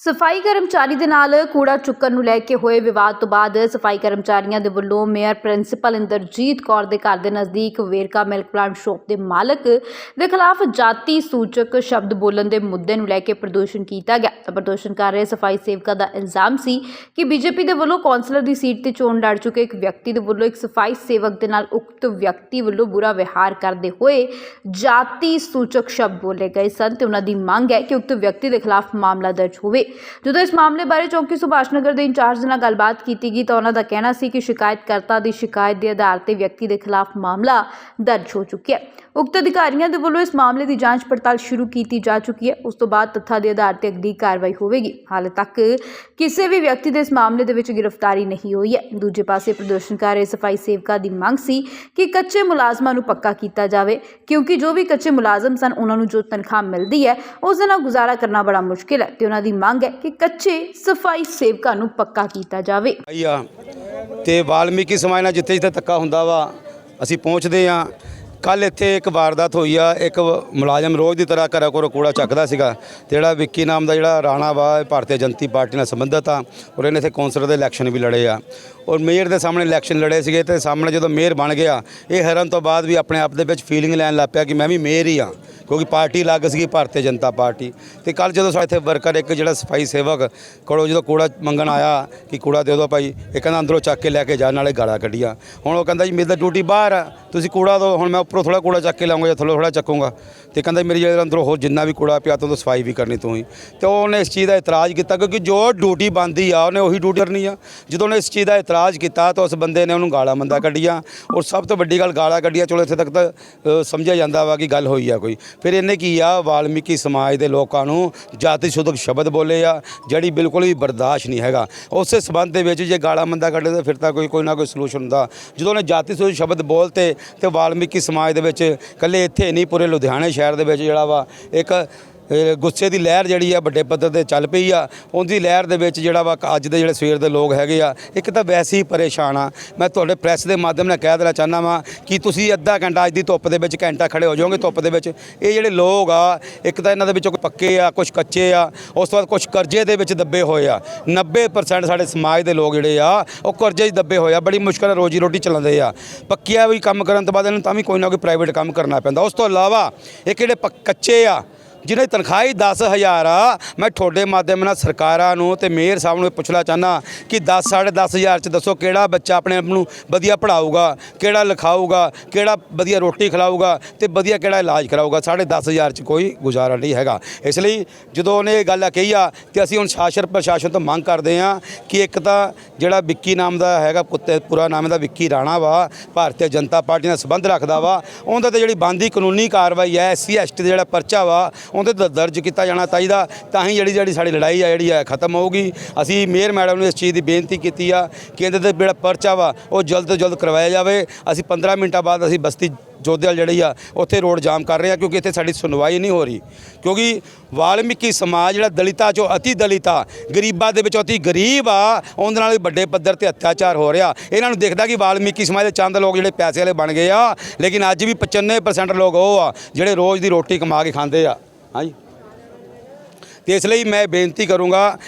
ਸਫ਼ਾਈ ਕਰਮਚਾਰੀ ਦੇ ਨਾਲ ਕੂੜਾ ਚੁੱਕਣ ਨੂੰ ਲੈ ਕੇ ਹੋਏ ਵਿਵਾਦ ਤੋਂ ਬਾਅਦ ਸਫ਼ਾਈ ਕਰਮਚਾਰੀਆਂ ਦੇ ਵੱਲੋਂ ਮੇਅਰ ਪ੍ਰਿੰਸੀਪਲ ਇੰਦਰਜੀਤ ਕੌਰ ਦੇ ਘਰ ਦੇ ਨਜ਼ਦੀਕ ਵੇਰਕਾ ਮਿਲਕ ਪਲਾਂਟ ਸ਼ੋਪ ਦੇ ਮਾਲਕ ਦੇ ਖਿਲਾਫ ਜਾਤੀ ਸੂਚਕ ਸ਼ਬਦ ਬੋਲਣ ਦੇ ਮੁੱਦੇ ਨੂੰ ਲੈ ਕੇ ਪ੍ਰਦਰਸ਼ਨ ਕੀਤਾ ਗਿਆ। ਤਾਂ ਪ੍ਰਦਰਸ਼ਨ ਕਰ ਰਹੇ ਸਫ਼ਾਈ ਸੇਵਕਾਂ ਦਾ ਇਲਜ਼ਾਮ ਸੀ ਕਿ ਬੀਜੇਪੀ ਦੇ ਵੱਲੋਂ ਕੌਂਸਲਰ ਦੀ ਸੀਟ ਤੇ ਚੋਣ ਲੜ ਚੁੱਕੇ ਇੱਕ ਵਿਅਕਤੀ ਦੇ ਵੱਲੋਂ ਇੱਕ ਸਫ਼ਾਈ ਸੇਵਕ ਦੇ ਨਾਲ ਉਕਤ ਵਿਅਕਤੀ ਵੱਲੋਂ ਬੁਰਾ ਵਿਹਾਰ ਕਰਦੇ ਹੋਏ ਜਾਤੀ ਸੂਚਕ ਸ਼ਬਦ ਬੋਲੇ ਗਏ ਸਨ ਤੇ ਉਹਨਾਂ ਦੀ ਮੰਗ ਹੈ ਕਿ ਉਕਤ ਵਿਅਕਤੀ ਦੇ ਖਿਲਾਫ ਮਾਮਲਾ ਦਰਜ ਹੋਵੇ। ਜਦੋਂ ਇਸ ਮਾਮਲੇ ਬਾਰੇ ਚੌਕੀ ਸੁਭਾਸ਼ ਨਗਰ ਦੇ ਇੰਚਾਰਜ ਨਾਲ ਗੱਲਬਾਤ ਕੀਤੀ ਗਈ ਤਾਂ ਉਹਨਾਂ ਦਾ ਕਹਿਣਾ ਸੀ ਕਿ ਸ਼ਿਕਾਇਤਕਰਤਾ ਦੀ ਸ਼ਿਕਾਇਤ ਦੇ ਆਧਾਰ ਤੇ ਵਿਅਕਤੀ ਦੇ ਖਿਲਾਫ ਮਾਮਲਾ ਦਰਜ ਹੋ ਚੁੱਕਿਆ ਹੈ। ਉਕਤ ਅਧਿਕਾਰੀਆਂ ਦੇ ਵੱਲੋਂ ਇਸ ਮਾਮਲੇ ਦੀ ਜਾਂਚ ਪੜਤਾਲ ਸ਼ੁਰੂ ਕੀਤੀ ਜਾ ਚੁੱਕੀ ਹੈ। ਉਸ ਤੋਂ ਬਾਅਦ ਤੱਥਾਂ ਦੇ ਆਧਾਰ ਤੇ ਅਗਲੀ ਕਾਰਵਾਈ ਹੋਵੇਗੀ। ਹਾਲੇ ਤੱਕ ਕਿਸੇ ਵੀ ਵਿਅਕਤੀ ਦੇ ਇਸ ਮਾਮਲੇ ਦੇ ਵਿੱਚ ਗ੍ਰਿਫਤਾਰੀ ਨਹੀਂ ਹੋਈ ਹੈ। ਦੂਜੇ ਪਾਸੇ ਪ੍ਰਦਰਸ਼ਨ ਸਫ਼ਾਈ ਸੇਵਕਾਂ ਦੀ ਮੰਗ ਸੀ ਕਿ ਕੱਚੇ ਮੁਲਾਜ਼ਮਾਂ ਨੂੰ ਪੱਕਾ ਕੀਤਾ ਜਾਵੇ, ਕਿਉਂਕਿ ਜੋ ਵੀ ਕੱਚੇ ਮੁਲਾਜ਼ਮ ਸਨ, ਉਹਨਾਂ ਨੂੰ ਜੋ ਤਨਖਾਹ ਮਿਲਦੀ ਹੈ, ਉਸ ਦੇ ਨਾਲ ਗੁਜ਼ਾਰਾ ਕਰਨਾ ਬੜਾ ਮੁਸ਼ਕਿਲ ਹੈ ਤੇ ਉਹਨਾਂ ਦੀ ਮੰਗ ਹੈ ਕਿ ਕੱਚੇ ਸਫ਼ਾਈ ਸੇਵਕਾਂ ਨੂੰ ਪੱਕਾ ਕੀਤਾ ਜਾਵੇ। ਆਈ ਤੇ ਵਾਲਮੀਕੀ ਸਮਾਜ ਨਾਲ ਜਿੱਥੇ ਜਿੱਥੇ ਧੱਕਾ ਹੁੰਦਾ ਵਾ, ਅਸੀਂ ਪਹੁੰਚਦੇ ਆ ਕੱਲ ਇੱਥੇ ਇੱਕ ਵਾਰਦਾਤ ਹੋਈ ਆ, ਇੱਕ ਮੁਲਾਜ਼ਮ ਰੋਜ਼ ਦੀ ਤਰ੍ਹਾਂ ਘਰਾਂ ਕੋਲ ਕੂੜਾ ਚੱਕਦਾ ਸੀਗਾ, ਤੇ ਜਿਹੜਾ ਵਿੱਕੀ ਨਾਮ ਦਾ ਜਿਹੜਾ ਰਾਣਾ ਵਾ, ਇਹ ਭਾਰਤੀ ਜਨਤੀ ਪਾਰਟੀ ਨਾਲ ਸੰਬੰਧਿਤ ਆ, ਔਰ ਇਹਨੇ ਇੱਥੇ ਕੌਂਸਲਰ ਦੇ ਇਲੈਕਸ਼ਨ ਵੀ ਲੜੇ ਆ। ਔਰ ਮੇਅਰ ਦੇ ਸਾਹਮਣੇ ਇਲੈਕਸ਼ਨ ਲੜੇ ਸੀਗੇ ਤੇ ਸਾਹਮਣੇ ਜਦੋਂ ਮੇਅਰ ਬਣ ਗਿਆ, ਇਹ ਹਰਨ ਤੋਂ ਬਾਅਦ ਵੀ ਆਪਣੇ ਆਪ ਦੇ ਵਿੱਚ ਫੀਲਿੰਗ ਲੈਣ ਲੱਗ ਪਿਆ ਕਿ ਮੈਂ ਵੀ ਮੇਅਰ ਹੀ ਆ ਕਿਉਂਕਿ ਪਾਰਟੀ ਲੱਗ ਸੀਗੀ, ਭਾਰਤੀ ਜਨਤਾ ਪਾਰਟੀ। ਤੇ ਕੱਲ ਜਦੋਂ ਸਾਡੇ ਇੱਥੇ ਵਰਕਰ ਇੱਕ ਜਿਹੜਾ ਸਫ਼ਾਈ ਸੇਵਕ ਕੋਲੋਂ ਜਦੋਂ ਕੂੜਾ ਮੰਗਣ ਆਇਆ ਕਿ ਕੂੜਾ ਦੇ ਦਿਓ ਭਾਈ, ਇਹ ਕਹਿੰਦਾ ਅੰਦਰੋਂ ਚੱਕ ਕੇ ਲੈ ਕੇ ਜਾ, ਨਾਲੇ ਗਾਲਾਂ ਕੱਢੀਆਂ। ਹੁਣ ਉਹ ਕਹਿੰਦਾ ਜੀ, ਮੇਰੀ ਤਾਂ ਡਿਊਟੀ ਬਾਹਰ ਆ, ਤੁਸੀਂ ਕੂੜਾ ਦਿਓ ਹੁਣ ਮੈਂ ਉੱਪਰੋਂ ਥੋੜਾ ਕੂੜਾ ਚੱਕ ਕੇ ਲਾਉਂਗਾ ਜਾਂ ਥੱਲੋਂ ਥੋੜਾ ਚੱਕੂੰਗਾ। ਤੇ ਕਹਿੰਦਾ ਮੇਰੀ ਜਿਹੜਾ ਅੰਦਰੋਂ ਹੋਰ ਜਿੰਨਾ ਵੀ ਕੂੜਾ ਪਿਆ, ਤੋਂ ਸਫ਼ਾਈ ਵੀ ਕਰਨੀ ਤੂੰ ਹੀ। ਤੇ ਉਹਨੇ ਇਸ ਚੀਜ਼ ਦਾ ਇਤਰਾਜ਼ ਕੀਤਾ, ਕਿਉਂਕਿ ਜੋ ਡਿਊਟੀ ਬੰਦੀ ਆ, ਉਹਨੇ ਉਹੀ ਡਿਊਟੀ ਕਰਨੀ ਆ। ਜਦੋਂ ਉਹਨੇ ਇਸ ਚੀਜ਼ ਦਾ ਇਤਰਾਜ਼ ਕੀਤਾ ਤਾਂ ਉਸ ਬੰਦੇ ਨੇ ਉਹਨੂੰ ਗਾਲਾਂ ਮੰਦਾ ਕੱਢੀਆਂ ਔਰ ਸਭ ਤੋਂ ਵੱਡੀ ਗੱਲ ਗਾਲਾਂ ਕੱਢੀਆਂ ਚਲੋ ਇੱਥੇ ਤੱਕ ਤਾਂ ਅ, ਸਮਝਿਆ ਜਾਂਦਾ ਵਾ ਕਿ ਗੱਲ ਹੋਈ ਆ ਕੋਈ। ਫਿਰ ਇਹਨੇ ਕੀ ਆ ਵਾਲਮੀਕੀ ਸਮਾਜ ਦੇ ਲੋਕਾਂ ਨੂੰ ਜਾਤੀ ਸ਼ੁੱਧਕ ਸ਼ਬਦ ਬੋਲੇ ਆ ਜਿਹੜੀ ਬਿਲਕੁਲ ਵੀ ਬਰਦਾਸ਼ਤ ਨਹੀਂ ਹੈਗਾ। ਉਸੇ ਸਬੰਧ ਦੇ ਵਿੱਚ ਜੇ ਗਾਲਾਂ ਮੰਦਾ ਕੱਢੇ ਤਾਂ ਫਿਰ ਤਾਂ ਕੋਈ ਕੋਈ ਨਾ ਕੋਈ ਸੋਲੂਸ਼ਨ ਹੁੰਦਾ। ਜਦੋਂ ਉਹਨੇ ਜਾਤੀ ਸ਼ੁੱਧਕ ਸ਼ਬਦ ਬੋਲਤੇ ਤੇ ਵਾਲਮੀਕੀ ਸਮਾਜ ਦੇ ਵਿੱਚ ਇਕੱਲੇ ਇੱਥੇ ਨਹੀਂ ਪੂਰੇ ਲੁਧਿਆਣੇ ਸ਼ਹਿਰ ਦੇ ਵਿੱਚ ਜਿਹੜਾ ਵਾ ਇੱਕ ਗੁੱਸੇ ਦੀ ਲਹਿਰ ਜਿਹੜੀ ਆ ਵੱਡੇ ਪੱਧਰ ਤੇ ਚੱਲ ਪਈ ਆ। ਉਹਦੀ ਲਹਿਰ ਦੇ ਵਿੱਚ ਜਿਹੜਾ ਵਾ ਅੱਜ ਦੇ ਜਿਹੜੇ ਸਵੇਰ ਦੇ ਲੋਕ ਹੈਗੇ ਆ, ਇੱਕ ਤਾਂ ਵੈਸੇ ਹੀ ਪਰੇਸ਼ਾਨ ਆ। ਮੈਂ ਤੁਹਾਡੇ ਪ੍ਰੈਸ ਦੇ ਮਾਧਿਅਮ ਨਾਲ ਕਹਿ ਦੇਣਾ ਚਾਹੁੰਦਾ ਵਾਂ ਕਿ ਤੁਸੀਂ ਅੱਧਾ ਘੰਟਾ ਅੱਜ ਦੀ ਧੁੱਪ ਦੇ ਵਿੱਚ ਘੰਟਾ ਖੜੇ ਹੋ ਜਾਓਗੇ ਧੁੱਪ ਦੇ ਵਿੱਚ। ਇਹ ਜਿਹੜੇ ਲੋਕ ਆ, ਇੱਕ ਤਾਂ ਇਹਨਾਂ ਦੇ ਵਿੱਚੋਂ ਕੋਈ ਪੱਕੇ ਆ ਕੁਝ ਕੱਚੇ ਆ, ਉਸ ਤੋਂ ਬਾਅਦ ਕੁਝ ਕਰਜ਼ੇ ਦੇ ਵਿੱਚ ਦੱਬੇ ਹੋਏ ਆ। 90% ਸਾਡੇ ਸਮਾਜ ਦੇ ਲੋਕ ਜਿਹੜੇ ਆ, ਉਹ ਕਰਜ਼ੇ 'ਚ ਦੱਬੇ ਹੋਏ ਆ, ਬੜੀ ਮੁਸ਼ਕਲ ਨਾਲ ਰੋਜੀ ਰੋਟੀ ਚਲਾਉਂਦੇ ਆ। ਪੱਕਿਆ ਵੀ ਕੰਮ ਕਰਨ ਤੋਂ ਬਾਅਦ ਇਹਨਾਂ ਨੂੰ ਤਾਂ ਵੀ ਕੋਈ ਨਾ ਕੋਈ ਪ੍ਰਾਈਵੇਟ ਕੰਮ ਕਰਨਾ ਪੈਂਦਾ। ਉਸ ਤੋਂ ਇਲਾਵਾ, ਇਹ ਕਿਹੜੇ ਪੱਕ- ਕੱਚੇ ਆ ਜਿਹਨੇ ਤਨਖਾਹ ਹੀ 10000 ਆ, ਮੈਂ ਤੁਹਾਡੇ ਮਾਧਿਅਮ ਨਾਲ ਸਰਕਾਰਾਂ ਨੂੰ ਤੇ ਮੇਅਰ ਸਾਹਿਬ ਨੂੰ ਇਹ ਪੁੱਛਣਾ ਚਾਹਨਾ ਕਿ 10 10500 ਚ ਦੱਸੋ ਕਿਹੜਾ ਬੱਚਾ ਆਪਣੇ ਆਪ ਨੂੰ ਵਧੀਆ ਪੜਾਊਗਾ ਕਿਹੜਾ ਲਿਖਾਊਗਾ, ਕਿਹੜਾ ਵਧੀਆ ਰੋਟੀ ਖਿਲਾਊਗਾ ਤੇ ਵਧੀਆ ਕਿਹੜਾ ਇਲਾਜ ਕਰਾਊਗਾ। 10500 ਚ ਕੋਈ ਗੁਜ਼ਾਰਾ ਨਹੀਂ ਹੈਗਾ। ਇਸ ਲਈ ਜਦੋਂ ਉਹਨੇ ਇਹ ਗੱਲ ਕਹੀ ਆ ਤੇ ਅਸੀਂ ਹੁਣ ਸ਼ਾਸਨ ਪ੍ਰਸ਼ਾਸਨ ਤੋਂ ਮੰਗ ਕਰਦੇ ਆ ਕਿ ਇੱਕ ਤਾਂ ਜਿਹੜਾ ਵਿੱਕੀ ਨਾਮ ਦਾ ਹੈਗਾ ਕੁੱਤੇ ਪੂਰਾ ਨਾਮ ਦਾ ਵਿੱਕੀ ਰਾਣਾ ਵਾ, ਭਾਰਤੀ ਜਨਤਾ ਪਾਰਟੀ ਨਾਲ ਸੰਬੰਧ ਰੱਖਦਾ ਵਾ, ਉਹਦੇ ਤੇ ਜਿਹੜੀ ਬੰਦੀ ਕਾਨੂੰਨੀ ਕਾਰਵਾਈ ਹੈ ਐਸਸੀ ਐਸਟੀ ਦਾ ਜਿਹੜਾ ਪਰਚਾ ਵਾ ਉਹਦੇ ਤੇ ਦਰਜ ਕੀਤਾ ਜਾਣਾ ਚਾਹੀਦਾ ਤਾਂ ਹੀ ਜਿਹੜੀ ਜਿਹੜੀ ਸਾਡੀ ਲੜਾਈ ਆ, ਜਿਹੜੀ ਆ, ਖਤਮ ਹੋਊਗੀ। ਅਸੀਂ ਮੇਅਰ ਮੈਡਮ ਨੂੰ ਇਸ ਚੀਜ਼ ਦੀ ਬੇਨਤੀ ਕੀਤੀ ਆ ਕਿ ਇਹਦੇ ਤੇ ਜਿਹੜਾ ਪਰਚਾ ਵਾ, ਉਹ ਜਲਦ ਤੋਂ ਜਲਦ ਕਰਵਾਇਆ ਜਾਵੇ। ਅਸੀਂ 15 ਮਿੰਟਾਂ ਬਾਅਦ ਅਸੀਂ ਬਸਤੀ ਜੋਧੇਵਾਲ ਜਿਹੜੀ ਆ, ਉੱਥੇ ਰੋਡ ਜਾਮ ਕਰ ਰਹੇ ਆ ਕਿਉਂਕਿ ਇੱਥੇ ਸਾਡੀ ਸੁਣਵਾਈ ਨਹੀਂ ਹੋ ਰਹੀ। ਕਿਉਂਕਿ ਵਾਲਮੀਕੀ ਸਮਾਜ ਜਿਹੜਾ ਦਲਿਤਾਂ ਚੋਂ ਅਤੀ ਦਲਿਤਾ ਗਰੀਬਾਂ ਦੇ ਵਿੱਚ ਅਤੀ ਗਰੀਬ ਆ, ਉਹਦੇ ਨਾਲ ਵੀ ਵੱਡੇ ਪੱਧਰ ਤੇ ਅਤਿਆਚਾਰ ਹੋ ਰਿਹਾ। ਇਹਨਾਂ ਨੂੰ ਦੇਖਦਾ ਕਿ ਵਾਲਮੀਕੀ ਸਮਾਜ ਦੇ ਚੰਦ ਲੋਕ ਜਿਹੜੇ ਪੈਸੇ ਵਾਲੇ ਬਣ ਗਏ ਆ, ਲੇਕਿਨ ਅੱਜ ਵੀ 95% ਲੋਕ ਉਹ ਆ, ਜਿਹੜੇ ਰੋਜ਼ ਦੀ ਰੋਟੀ ਕਮਾ ਕੇ ਖਾਂਦੇ ਆ। ਹਾਂਜੀ। ਤੇ ਇਸ ਲਈ ਮੈਂ ਬੇਨਤੀ ਕਰੂੰਗਾ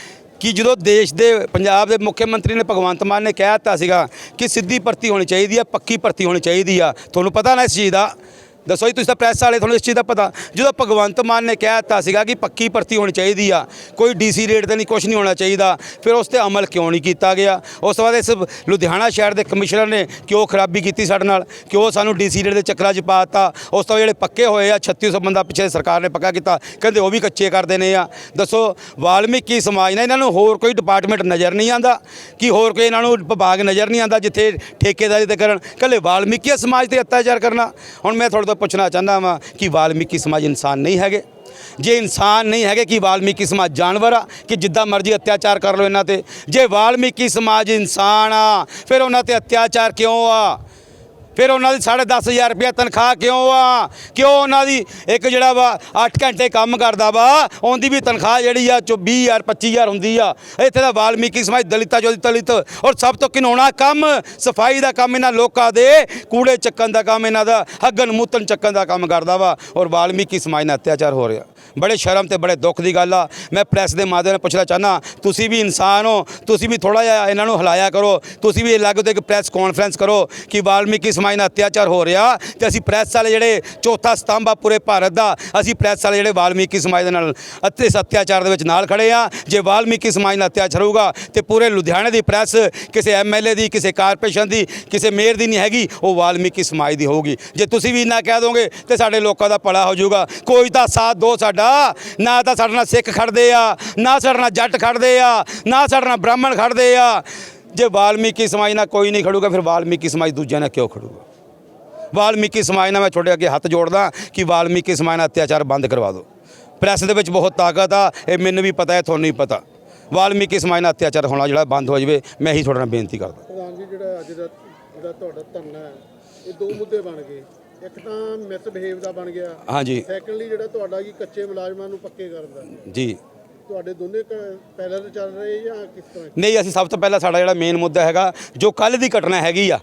ਕਿ ਜਦੋਂ ਦੇਸ਼ ਦੇ, ਪੰਜਾਬ ਦੇ ਮੁੱਖ ਮੰਤਰੀ ਨੇ ਭਗਵੰਤ ਮਾਨ ਨੇ ਕਹਿ ਦਿੱਤਾ ਸੀਗਾ ਕਿ ਸਿੱਧੀ ਭਰਤੀ ਹੋਣੀ ਚਾਹੀਦੀ ਆ, ਪੱਕੀ ਭਰਤੀ ਹੋਣੀ ਚਾਹੀਦੀ ਆ। ਤੁਹਾਨੂੰ ਪਤਾ ਨਾ ਇਸ ਚੀਜ਼ ਦਾ? ਦੱਸੋ ਜੀ, ਤੁਸੀਂ ਤਾਂ ਪ੍ਰੈਸ ਵਾਲੇ, ਤੁਹਾਨੂੰ ਇਸ ਚੀਜ਼ ਦਾ ਪਤਾ। ਜਦੋਂ ਭਗਵੰਤ ਮਾਨ ਨੇ ਕਹਿ ਦਿੱਤਾ ਸੀਗਾ ਕਿ ਪੱਕੀ ਭਰਤੀ ਹੋਣੀ ਚਾਹੀਦੀ ਆ, ਕੋਈ ਡੀਸੀ ਰੇਟ ਤੇ ਨਹੀਂ ਕੁਝ ਨਹੀਂ ਹੋਣਾ ਚਾਹੀਦਾ, ਫਿਰ ਉਸ ਤੇ ਅਮਲ ਕਿਉਂ ਨਹੀਂ ਕੀਤਾ ਗਿਆ? ਉਸ ਤੋਂ ਬਾਅਦ ਇਸ ਲੁਧਿਆਣਾ ਸ਼ਹਿਰ ਦੇ ਕਮਿਸ਼ਨਰ ਨੇ ਕਿਉਂ ਖਰਾਬੀ ਕੀਤੀ ਸਾਡੇ ਨਾਲ? ਕਿਉਂ ਸਾਨੂੰ ਡੀਸੀ ਰੇਟ ਦੇ ਚੱਕਰਾਂ 'ਚ ਪਾਤਾ ਉਸ ਤੋਂ ਜਿਹੜੇ ਪੱਕੇ ਹੋਏ ਆ 3600 ਬੰਦਾ ਪਿੱਛੇ ਸਰਕਾਰ ਨੇ ਪੱਕਾ ਕੀਤਾ। ਕਹਿੰਦੇ ਉਹ ਵੀ ਕੱਚੇ ਕਰਦੇ ਨੇ ਆ। ਦੱਸੋ, ਵਾਲਮੀਕੀ ਸਮਾਜ ਨੇ ਇਹਨਾਂ ਨੂੰ ਹੋਰ ਕੋਈ ਡਿਪਾਰਟਮੈਂਟ ਨਜ਼ਰ ਨਹੀਂ ਆਂਦਾ ਕਿ ਹੋਰ ਕੋਈ ਇਹਨਾਂ ਨੂੰ ਵਿਭਾਗ ਨਜ਼ਰ ਨਹੀਂ ਆਂਦਾ ਜਿੱਥੇ ਠੇਕੇਦਾਰੀ ਤੇ ਕਰਨ? ਕੱਲੇ ਵਾਲਮੀਕੀ ਸਮਾਜ ਤੇ ਅਤਿਆਚਾਰ ਕਰਨਾ। ਹੁਣ ਮੈਂ ਤੁਹਾਡੇ ਤੋਂ ਪੁੱਛਣਾ ਚਾਹੁੰਦਾ ਵਾਂ ਕਿ ਵਾਲਮੀਕੀ ਸਮਾਜ ਇਨਸਾਨ ਨਹੀਂ ਹੈਗੇ? ਜੇ ਇਨਸਾਨ ਨਹੀਂ ਹੈਗੇ, ਕਿ ਵਾਲਮੀਕੀ ਸਮਾਜ ਜਾਨਵਰ ਆ? ਕਿ ਜਿੱਦਾਂ ਮਰਜ਼ੀ ਅਤਿਆਚਾਰ ਕਰ ਲਓ ਇਹਨਾਂ ਤੇ। ਜੇ ਵਾਲਮੀਕੀ ਸਮਾਜ ਇਨਸਾਨ ਆ, ਫਿਰ ਉਹਨਾਂ ਤੇ ਅਤਿਆਚਾਰ ਕਿਉਂ ਆ? ਫਿਰ ਉਹਨਾਂ ਦੀ 10500 ਰੁਪਏ ਤਨਖਾਹ ਕਿਉਂ ਆ? ਕਿਉਂ ਉਹਨਾਂ ਦੀ ਇੱਕ ਜਿਹੜਾ ਵਾ 8 ਘੰਟੇ ਕੰਮ ਕਰਦਾ ਵਾ, ਉਹਦੀ ਵੀ ਤਨਖਾਹ ਜਿਹੜੀ ਆ 24000 25000 ਹੁੰਦੀ ਆ। ਇੱਥੇ ਦਾ ਵਾਲਮੀਕੀ ਸਮਾਜ, ਦਲਿਤਾ ਜੋ ਦਲਿਤ। ਔਰ ਸਭ ਤੋਂ ਘਿਨਾਉਣਾ ਕੰਮ, ਸਫ਼ਾਈ ਦਾ ਕੰਮ ਇਹਨਾਂ ਲੋਕਾਂ ਦੇ, ਕੂੜੇ ਚੱਕਣ ਦਾ ਕੰਮ ਇਹਨਾਂ ਦਾ ਹੱਗਨ ਮੂਤਨ ਚੱਕਣ ਦਾ ਕੰਮ ਕਰਦਾ ਵਾ। ਔਰ ਵਾਲਮੀਕੀ ਸਮਾਜ ਨਾਲ ਅਤਿਆਚਾਰ ਹੋ ਰਿਹਾ। ਬੜੇ ਸ਼ਰਮ ਤੇ ਬੜੇ ਦੁੱਖ ਦੀ ਗੱਲ ਆ। ਮੈਂ ਪ੍ਰੈਸ ਦੇ ਮਾਧਿਅਮ ਨਾਲ ਪੁੱਛਣਾ ਚਾਹਨਾ ਤੁਸੀਂ ਵੀ ਇਨਸਾਨ ਹੋ, ਤੁਸੀਂ ਵੀ ਥੋੜਾ ਜਿਹਾ ਇਹਨਾਂ ਨੂੰ ਹਿਲਾਇਆ ਕਰੋ। ਤੁਸੀਂ ਵੀ ਇਹ ਅਲੱਗ 'ਤੇ ਇੱਕ ਪ੍ਰੈਸ ਕਾਨਫਰੰਸ ਕਰੋ ਕਿ ਵਾਲਮੀਕੀ ਸਮਾਜ ਨਾਲ ਅਤਿਆਚਾਰ ਹੋ ਰਿਹਾ ਤੇ ਅਸੀਂ ਪ੍ਰੈਸ ਵਾਲੇ ਜਿਹੜੇ ਚੌਥਾ ਸਤੰਭ ਆ ਪੂਰੇ ਭਾਰਤ ਦਾ, ਅਸੀਂ ਪ੍ਰੈਸ ਵਾਲੇ ਜਿਹੜੇ ਵਾਲਮੀਕੀ ਸਮਾਜ ਦੇ ਨਾਲ ਅਤੇ, ਇਸ ਅਤਿਆਚਾਰ ਦੇ ਵਿੱਚ ਨਾਲ ਖੜੇ ਆ। ਜੇ ਵਾਲਮੀਕੀ ਸਮਾਜ ਨਾਲ ਅਤਿਆਚਾਰ ਹੋਊਗਾ ਤੇ ਪੂਰੇ ਲੁਧਿਆਣੇ ਦੀ ਪ੍ਰੈਸ, ਕਿਸੇ ਐਮਐਲਏ ਦੀ, ਕਿਸੇ ਕਾਰਪੋਰੇਸ਼ਨ ਦੀ, ਕਿਸੇ ਮੇਅਰ ਦੀ ਨਹੀਂ ਹੈਗੀ, ਉਹ ਵਾਲਮੀਕੀ ਸਮਾਜ ਦੀ ਹੋਊਗੀ। ਜੇ ਤੁਸੀਂ ਵੀ ਇੰਨਾ ਕਹਿ ਦੋਗੇ ਤੇ ਸਾਡੇ ਲੋਕਾਂ ਦਾ ਭਲਾ ਹੋ ਜਾਊਗਾ। ਕੋਈ ਤਾਂ ਸਾਥ ਦੋ ਸਾਡਾ, ਨਾ ਤਾਂ ਸਾਡੇ ਨਾਲ ਸਿੱਖ ਖੜਦੇ ਆ, ਨਾ ਸਾਡੇ ਨਾਲ ਜੱਟ ਖੜਦੇ ਆ, ਨਾ ਸਾਡੇ ਨਾਲ ਬ੍ਰਾਹਮਣ ਖੜਦੇ ਆ। ਜੇ ਵਾਲਮੀਕੀ ਸਮਾਜ ਨਾਲ ਕੋਈ ਨਹੀਂ ਖੜੂਗਾ ਫਿਰ ਵਾਲਮੀਕੀ ਸਮਾਜ ਦੂਜਿਆਂ ਨਾਲ ਕਿਉਂ ਖੜੂਗਾ? ਵਾਲਮੀਕੀ ਸਮਾਜ ਨਾਲ ਮੈਂ ਤੁਹਾਡੇ ਅੱਗੇ ਹੱਥ ਜੋੜਦਾ ਕਿ ਵਾਲਮੀਕੀ ਸਮਾਜ ਨਾਲ ਅਤਿਆਚਾਰ ਬੰਦ ਕਰਵਾ ਦਿਓ। ਪ੍ਰੈਸ ਦੇ ਵਿੱਚ ਬਹੁਤ ਤਾਕਤ ਆ ਇਹ ਮੈਨੂੰ ਵੀ ਪਤਾ ਹੈ ਤੁਹਾਨੂੰ ਵੀ ਪਤਾ। ਵਾਲਮੀਕੀ ਸਮਾਜ ਨਾਲ ਅਤਿਆਚਾਰ ਹੋਣਾ ਜਿਹੜਾ ਬੰਦ ਹੋ ਜਾਵੇ ਮੈਂ ਹੀ ਤੁਹਾਡੇ ਨਾਲ ਬੇਨਤੀ ਕਰਦਾ। ਪ੍ਰਧਾਨ ਜੀ ਜਿਹੜਾ ਅੱਜ ਦਾ ਜਿਹੜਾ ਤੁਹਾਡਾ ਧਰਨਾ ਹੈ ਇਹ ਦੋ ਮੁੱਦੇ ਬਣ ਗਏ। ਇੱਕ ਤਾਂ ਮਿਸਬਿਹੇਵ ਦਾ ਬਣ ਗਿਆ। ਹਾਂਜੀ। ਸੈਕੰਡਲੀ ਜਿਹੜਾ ਤੁਹਾਡਾ ਕੀ ਕੱਚੇ ਮੁਲਾਜ਼ਮਾਂ ਨੂੰ ਪੱਕੇ ਕਰਨ ਦਾ। ਜੀ। ਤੁਹਾਡੇ ਦੋਨੇ ਪੈਰਲ ਚੱਲ ਰਹੇ ਜਾਂ ਕਿਸ ਤਰ੍ਹਾਂ? ਨਹੀਂ ਅਸੀਂ ਸਭ ਤੋਂ ਪਹਿਲਾਂ ਸਾਡਾ ਜਿਹੜਾ ਮੇਨ ਮੁੱਦਾ ਹੈਗਾ ਜੋ ਕੱਲ ਦੀ ਘਟਨਾ ਹੈਗੀ ਆ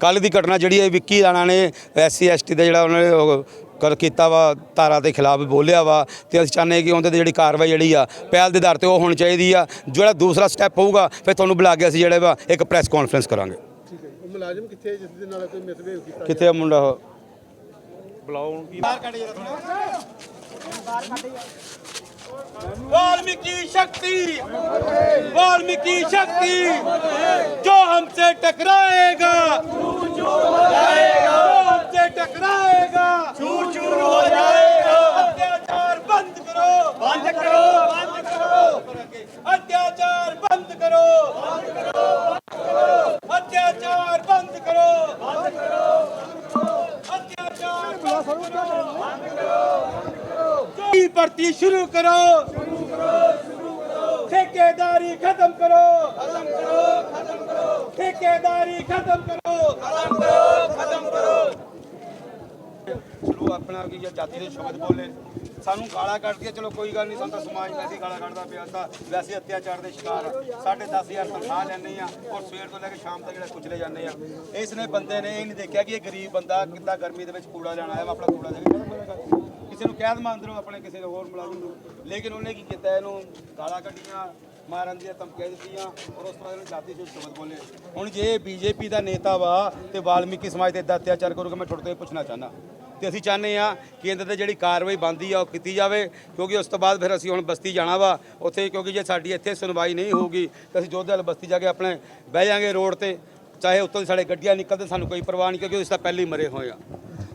ਕੱਲ ਦੀ ਘਟਨਾ ਜਿਹੜੀ ਹੈ ਵਿੱਕੀ ਰਾਣਾ ਨੇ ਐਸਸੀ ਐਸਟੀ ਦਾ ਜਿਹੜਾ ਉਹਨਾਂ ਨੇ ਕਰ ਕੀਤਾ ਵਾ ਤਾਰਾ ਦੇ ਖਿਲਾਫ ਬੋਲਿਆ ਵਾ ਤੇ ਅਸੀਂ ਚਾਹੁੰਦੇ ਕਿ ਉਹਦੇ ਤੇ ਜਿਹੜੀ ਕਾਰਵਾਈ ਜਿਹੜੀ ਆ ਪਹਿਲ ਦੇ ਆਧਾਰ ਤੇ ਉਹ ਹੋਣੀ ਚਾਹੀਦੀ ਆ। ਜਿਹੜਾ ਦੂਸਰਾ ਸਟੈਪ ਹੋਊਗਾ ਫਿਰ ਤੁਹਾਨੂੰ ਬੁਲਾ ਕੇ ਅਸੀਂ ਜਿਹੜੇ ਵਾ ਇੱਕ ਪ੍ਰੈਸ ਕਾਨਫਰੰਸ ਕਰਾਂਗੇ। ਠੀਕ ਹੈ ਉਹ ਮੁਲਾਜ਼ਮ ਕਿੱਥੇ ਹੈ ਜਿਸ ਦੇ ਨਾਲ ਕੋਈ ਮਿਸਬਿਹੇਵ ਕੀਤਾ ਕਿੱਥੇ ਆ ਮੁੰਡਾ ਉਹ? वाल्मीकि शक्ति वाल्मीकि शक्ति जो हमसे टकराएगा जो हमसे टकराएगा चूर चूर हो जाएगा अत्याचार बंद करो बंद करो बंद करो अत्याचार बंद करो अत्याचार ਭਰਤੀ ਸ਼ੁਰੂ ਕਰੋ। ਸ਼ੁਰੂ ਕਰੋ ਸ਼ੁਰੂ ਕਰੋ ਠੇਕੇਦਾਰੀ ਖਤਮ ਕਰੋ। ਖਤਮ ਕਰੋ ਖਤਮ ਕਰੋ ਠੇਕੇਦਾਰੀ ਖਤਮ ਕਰੋ। ਖਤਮ ਕਰੋ ਖਤਮ ਕਰੋ ਚਲੋ, ਆਪਣਾ ਕੀ ਜਾਤੀ ਦੇ ਸ਼ਬਦ ਬੋਲੇ। ਸਾਨੂੰ ਗਾਲਾਂ ਕੱਢਦੀਆਂ, ਚਲੋ ਕੋਈ ਗੱਲ ਨਹੀਂ, ਸਾਨੂੰ ਤਾਂ ਸਮਾਜ ਵੈਸੇ ਗਾਲਾਂ ਕੱਢਦਾ ਪਿਆ ਤਾਂ ਵੈਸੇ ਅਤਿਆਚਾਰ ਦੇ ਸ਼ਿਕਾਰ ਸਾਡੇ 10000 ਤਨਖਾਹ ਲੈਣੇ ਆ ਔਰ ਸਵੇਰ ਤੋਂ ਲੈ ਕੇ ਸ਼ਾਮ ਤੱਕ ਜਿਹੜਾ ਕੁਚਲੇ ਜਾਂਦੇ ਆ। ਇਸ ਨੇ ਬੰਦੇ ਨੇ ਇਹ ਨਹੀਂ ਦੇਖਿਆ ਕਿ ਇਹ ਗਰੀਬ ਬੰਦਾ ਕਿੱਦਾਂ ਗਰਮੀ ਦੇ ਵਿੱਚ ਕੂੜਾ ਲੈਣਾ ਆਇਆ ਆਪਣਾ ਕੂੜਾ ਦੇ ਵਿੱਚ ਕਿਸੇ ਨੂੰ ਕੈਦ ਮੰਨਦੇ ਹੋ ਆਪਣੇ ਕਿਸੇ ਹੋਰ ਮੁਲਾਜ਼ਮ ਨੂੰ ਲੇਕਿਨ ਉਹਨੇ ਕੀ ਕੀਤਾ? ਇਹਨੂੰ ਗਾਲਾਂ ਕੱਢੀਆਂ, ਮਾਰਨ ਦੀਆਂ ਧਮਕੀਆਂ ਦਿੱਤੀਆਂ ਔਰ ਉਸ ਤੋਂ ਬਾਅਦ ਇਹਨੂੰ ਜਾਤੀ ਦੇ ਸ਼ਬਦ ਬੋਲੇ। ਹੁਣ ਜੇ ਬੀਜੇਪੀ ਦਾ ਨੇਤਾ ਵਾ ਤੇ ਵਾਲਮੀਕੀ ਸਮਾਜ ਤੇ ਇਦਾਂ ਅਤਿਆਚਾਰ ਕਰੂਗਾ, ਮੈਂ ਤੁਹਾਡੇ ਤੋਂ ਇਹ ਪੁੱਛਣਾ ਚਾਹੁੰਦਾ। ਤੇ ਅਸੀਂ ਚਾਹੁੰਦੇ ਆ ਕਿ ਇਹਦੇ ਤੇ ਜਿਹੜੀ ਕਾਰਵਾਈ ਬੰਦੀ ਆ, ਉਹ ਕੀਤੀ ਜਾਵੇ, ਕਿਉਂਕਿ ਉਸ ਤੋਂ ਬਾਅਦ ਫਿਰ ਅਸੀਂ ਹੁਣ ਬਸਤੀ ਜਾਣਾ ਵਾ ਉੱਥੇ, ਕਿਉਂਕਿ ਜੇ ਸਾਡੀ ਇੱਥੇ ਸੁਣਵਾਈ ਨਹੀਂ ਹੋਊਗੀ, ਤਾਂ ਅਸੀਂ ਜੋਧੇ ਵਾਲੀ ਬਸਤੀ ਜਾ ਕੇ ਆਪਣੇ ਬਹਿ ਜਾਾਂਗੇ ਰੋਡ ਤੇ, ਚਾਹੇ ਉੱਤੋਂ ਦੀ ਸਾਡੇ ਗੱਡੀਆਂ ਨਿਕਲਦੇ, ਸਾਨੂੰ ਕੋਈ ਪਰਵਾਹ ਨਹੀਂ, ਕਿਉਂਕਿ ਅਸੀਂ ਤਾਂ ਪਹਿਲੇ ਹੀ ਮਰੇ ਹੋਏ ਆ।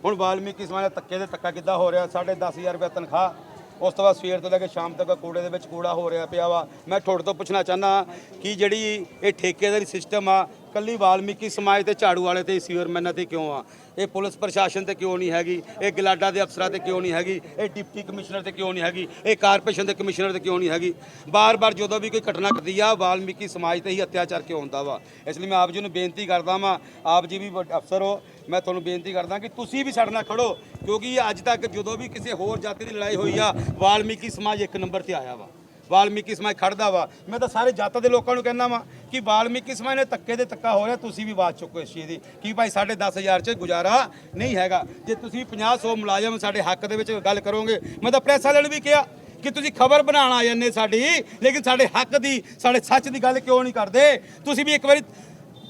ਹੁਣ ਵਾਲਮੀਕੀ ਸਮਾਜ ਦਾ ਧੱਕੇ ਦੇ ਧੱਕਾ ਕਿੱਦਾਂ ਹੋ ਰਿਹਾ? ਸਾਢੇ ਦਸ ਹਜ਼ਾਰ ਰੁਪਏ ਤਨਖਾਹ, ਉਸ ਤੋਂ ਬਾਅਦ ਸਵੇਰ ਤੋਂ ਲੈ ਕੇ ਸ਼ਾਮ ਤੱਕ ਕੂੜੇ ਦੇ ਵਿੱਚ ਕੂੜਾ ਹੋ ਰਿਹਾ ਪਿਆ ਵਾ। ਮੈਂ ਤੁਹਾਡੇ ਤੋਂ ਪੁੱਛਣਾ ਚਾਹੁੰਦਾ ਕਿ ਜਿਹੜੀ ਇਹ ਠੇਕੇਦਾਰੀ ਸਿਸਟਮ ਆ ਕੱਲੀ ਵਾਲਮੀਕੀ ਸਮਾਜ ਤੇ ਝਾੜੂ ਵਾਲੇ ਤੇ ਸੀਵਰਮੈਨਾਂ ਤੇ ਕਿਉਂ ਆ? ਇਹ ਪੁਲਿਸ ਪ੍ਰਸ਼ਾਸਨ ਤੇ ਕਿਉਂ ਨਹੀਂ ਹੈਗੀ? ਇਹ ਗਲਾਡਾ ਦੇ ਅਫਸਰਾਂ ਤੇ ਕਿਉਂ ਨਹੀਂ ਹੈਗੀ? ਇਹ ਡਿਪਟੀ ਕਮਿਸ਼ਨਰ ਤੇ ਕਿਉਂ ਨਹੀਂ ਹੈਗੀ? ਇਹ ਕਾਰਪੋਰੇਸ਼ਨ ਦੇ ਕਮਿਸ਼ਨਰ ਤੇ ਕਿਉਂ ਨਹੀਂ ਹੈਗੀ? ਬਾਰ-ਬਾਰ ਜਦੋਂ ਵੀ ਕੋਈ ਘਟਨਾ ਘਟਦੀ ਆ, ਵਾਲਮੀਕੀ ਸਮਾਜ ਤੇ ਹੀ ਅਤਿਆਚਾਰ ਕਿਉਂ ਹੁੰਦਾ ਵਾ? ਇਸ ਲਈ ਮੈਂ ਆਪ ਜੀ ਨੂੰ ਬੇਨਤੀ ਕਰਦਾ ਵਾਂ, ਆਪ ਜੀ ਵੀ ਵੱਡ- ਅਫਸਰ ਹੋ, ਮੈਂ ਤੁਹਾਨੂੰ ਬੇਨਤੀ ਕਰਦਾ ਕਿ ਤੁਸੀਂ ਵੀ ਸਾਡੇ ਨਾਲ ਖੜੋ, ਕਿਉਂਕਿ ਅੱਜ ਤੱਕ ਜਦੋਂ ਵੀ ਕਿਸੇ ਹੋਰ ਜਾਤੀ ਦੀ ਲੜਾਈ ਹੋਈ ਆ, ਵਾਲਮੀਕੀ ਸਮਾਜ ਇੱਕ ਨੰਬਰ ਤੇ ਆਇਆ ਵਾ। ਵਾਲਮੀਕੀ ਸਮਾਜ ਖੜਦਾ ਵਾ। ਮੈਂ ਤਾਂ ਸਾਰੇ ਜਾਤਾਂ ਦੇ ਲੋਕਾਂ ਨੂੰ ਕਹਿੰਦਾ ਵਾਂ ਕਿ ਵਾਲਮੀਕੀ ਸਮਾਜ ਨੇ ਧੱਕੇ ਦੇ ਧੱਕਾ ਹੋ ਰਿਹਾ, ਤੁਸੀਂ ਵੀ ਆਵਾਜ਼ ਚੁੱਕੋ ਇਸ ਚੀਜ਼ ਦੀ ਕਿ ਭਾਈ ਸਾਡੇ 10000 ਚ ਗੁਜ਼ਾਰਾ ਨਹੀਂ ਹੈਗਾ। ਜੇ ਤੁਸੀਂ 50 100 ਮੁਲਾਜ਼ਮ ਸਾਡੇ ਹੱਕ ਦੇ ਵਿੱਚ ਗੱਲ ਕਰੋਗੇ, ਮੈਂ ਤਾਂ ਪ੍ਰੈਸ ਵਾਲਿਆਂ ਨੂੰ ਵੀ ਕਿਹਾ ਕਿ ਤੁਸੀਂ ਖਬਰ ਬਣਾਉਣ ਆ ਜਾਂਦੇ ਸਾਡੀ, ਲੇਕਿਨ ਸਾਡੇ ਹੱਕ ਦੀ, ਸਾਡੇ ਸੱਚ ਦੀ ਗੱਲ ਕਿਉਂ ਨਹੀਂ ਕਰਦੇ? ਤੁਸੀਂ ਵੀ ਇੱਕ ਵਾਰੀ